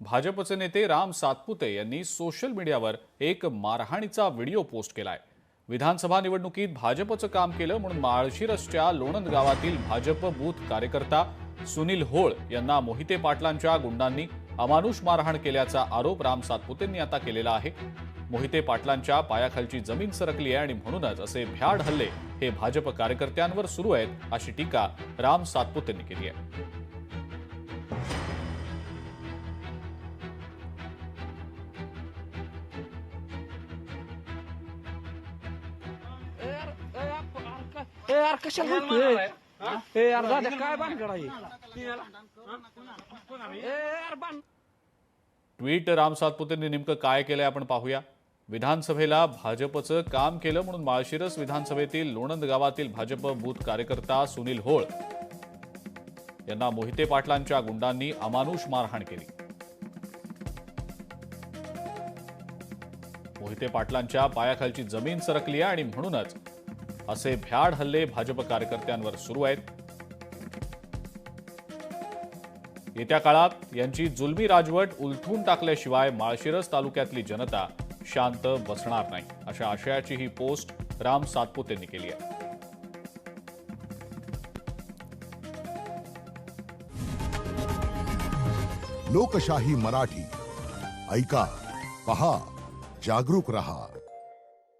भाजपचे नेते राम सातपुते यांनी सोशल मीडियावर एक मारहाणीचा व्हिडिओ पोस्ट केलाय. विधानसभा निवडणुकीत भाजपचं काम केलं म्हणून माळशिरसच्या लोणंद गावातील भाजप बूथ कार्यकर्ता सुनील होळ यांना मोहिते पाटलांच्या गुंडांनी अमानुष मारहाण केल्याचा आरोप राम सातपुतेंनी आता केलेला आहे. मोहिते पाटलांच्या पायाखालची जमीन सरकली आहे आणि म्हणूनच असे भ्याड हल्ले हे भाजप कार्यकर्त्यांवर सुरू आहेत अशी टीका राम सातपुतेंनी केली आहे. यार, कशाला म्हणतोय? ए यार दादा काय भानगड आहे? ए यार भान ट्विट राम सातपुतेंनी नेमकं काय केलंय आपण पाहूया. विधानसभेला भाजपचं काम केलं म्हणून माळशिरस विधानसभेतील लोणंद गावातील भाजप बूथ कार्यकर्ता सुनील होळ. यांना मोहिते पाटलांच्या गुंडांनी अमानुष मारहाण केली. मोहिते पाटलांच्या पायाखालची जमीन सरकली आहे आणि म्हणूनच असे भ्याड हल्ले भाजप कार्यकर्त्यांवर सुरू आहेत. येत्या काळात यांची जुलमी राजवट उलथून टाकल्याशिवाय माळशिरस तालुक्यातली जनता शांत बसणार नाही अशा आशयाची ही पोस्ट राम सातपुत यांनी केली आहे. लोकशाही मराठी. ऐका पहा जागरूक रहा.